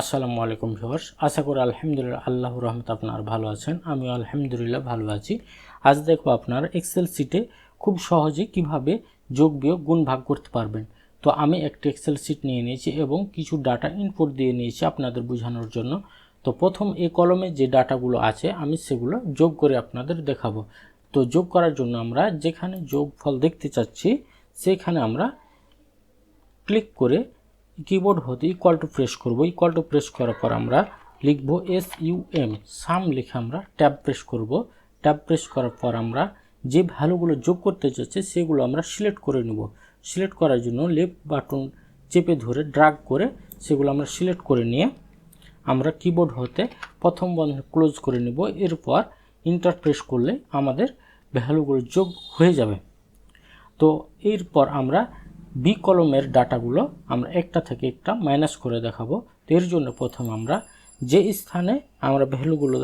আসসালামু আলাইকুম ভিউয়ার্স, আশা করি আলহামদুলিল্লাহ আল্লাহর রহমত আপনার ভালো আছেন আমি আলহামদুলিল্লাহ ভালো আছি। আজ দেখো আপনার এক্সেল সিটে খুব সহজে কীভাবে যোগ বিয়োগ গুণ ভাগ করতে পারবেন। তো আমি একটি এক্সেল সিট নিয়ে নিয়েছি এবং কিছু ডাটা ইনপুট দিয়ে নিয়েছি আপনাদের বোঝানোর জন্য। তো প্রথম এই কলমে যে ডাটাগুলো আছে, আমি সেগুলো যোগ করে আপনাদের দেখাবো। তো যোগ করার জন্য আমরা যেখানে যোগফল দেখতে চাচ্ছি, সেখানে আমরা ক্লিক করে কিবোর্ড হতে ইকুয়াল টু প্রেস করব। ইকুয়াল টু প্রেস করার পর আমরা লিখব এস ইউ এম সাম লিখে আমরা ট্যাব প্রেস করব। ট্যাব প্রেস করার পর আমরা যে ভ্যালুগুলো যোগ করতে চাচ্ছি সেগুলো আমরা সিলেক্ট করে নেব। সিলেক্ট করার জন্য লেফট বাটন চেপে ধরে ড্রাগ করে সেগুলো আমরা সিলেক্ট করে নিয়ে আমরা কিবোর্ড হতে প্রথম বন্ধ ক্লোজ করে নেব। এরপর ইন্টার প্রেস করলে আমাদের ভ্যালুগুলো যোগ হয়ে যাবে। তো এরপর আমরা বি কলমের ডাটাগুলো আমরা একটা থেকে একটা মাইনাস করে দেখাবো। তো এর জন্য প্রথম আমরা যে স্থানে আমরা ভ্যালুগুলো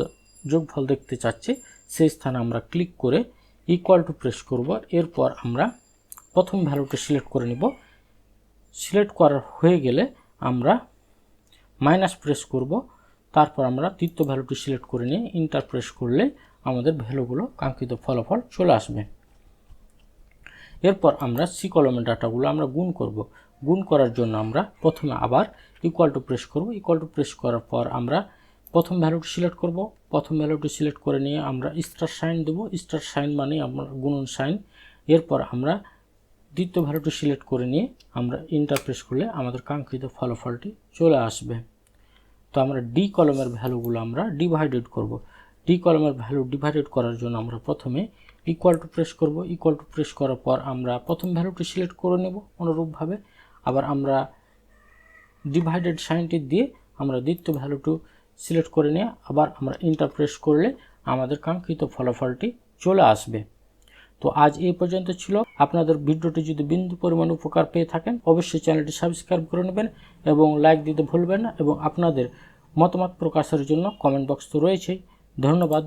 যোগফল দেখতে চাচ্ছি, সেই স্থানে আমরা ক্লিক করে ইকুয়াল টু প্রেস করব। এরপর আমরা প্রথম ভ্যালুটা সিলেক্ট করে নিব। সিলেক্ট করা হয়ে গেলে আমরা মাইনাস প্রেস করব। তারপর আমরা তৃতীয় ভ্যালুটি সিলেক্ট করে নিয়ে ইন্টার প্রেস করলে আমাদের ভ্যালুগুলো কাঙ্ক্ষিত ফলাফল চলে আসবে। এরপর আমরা সি কলমের ডাটাগুলো আমরা গুণ করব। গুণ করার জন্য আমরা প্রথমে আবার ইকুয়াল টু প্রেস করব। ইকুয়াল টু প্রেস করার পর আমরা প্রথম ভ্যালুটি সিলেক্ট করব। প্রথম ভ্যালুটি সিলেক্ট করে নিয়ে আমরা স্টার সাইন দেব। স্টার সাইন মানে আমরা গুণন সাইন এরপর আমরা দ্বিতীয় ভ্যালুটি সিলেক্ট করে নিয়ে আমরা ইন্টার প্রেস করলে আমাদের কাঙ্ক্ষিত ফলাফলটি চলে আসবে। তো আমরা ডি কলমের ভ্যালুগুলো আমরা ডিভাইডেড করব। ডি কলমের ভ্যালু ডিভাইডেড করার জন্য আমরা প্রথমে ইকুয়াল টু প্রেস করব। ইকুয়াল টু প্রেস করার পর আমরা প্রথম ভ্যালুটি সিলেক্ট করে নেব অনুরূপভাবে। আবার আমরা ডিভাইডেড সাইনটি দিয়ে আমরা দ্বিতীয় ভ্যালুটু সিলেক্ট করে নিয়ে আবার আমরা ইন্টার প্রেস করলে আমাদের কাঙ্ক্ষিত ফলাফলটি চলে আসবে। তো আজ এই পর্যন্ত ছিল। আপনাদের ভিডিওটি যদি বিন্দু পরিমাণ উপকার পেয়ে থাকেন, অবশ্যই চ্যানেলটি সাবস্ক্রাইব করে নেবেন এবং লাইক দিতে ভুলবেন না এবং আপনাদের মতামত প্রকাশের জন্য কমেন্ট বক্স তো রয়েছেই। ধন্যবাদ।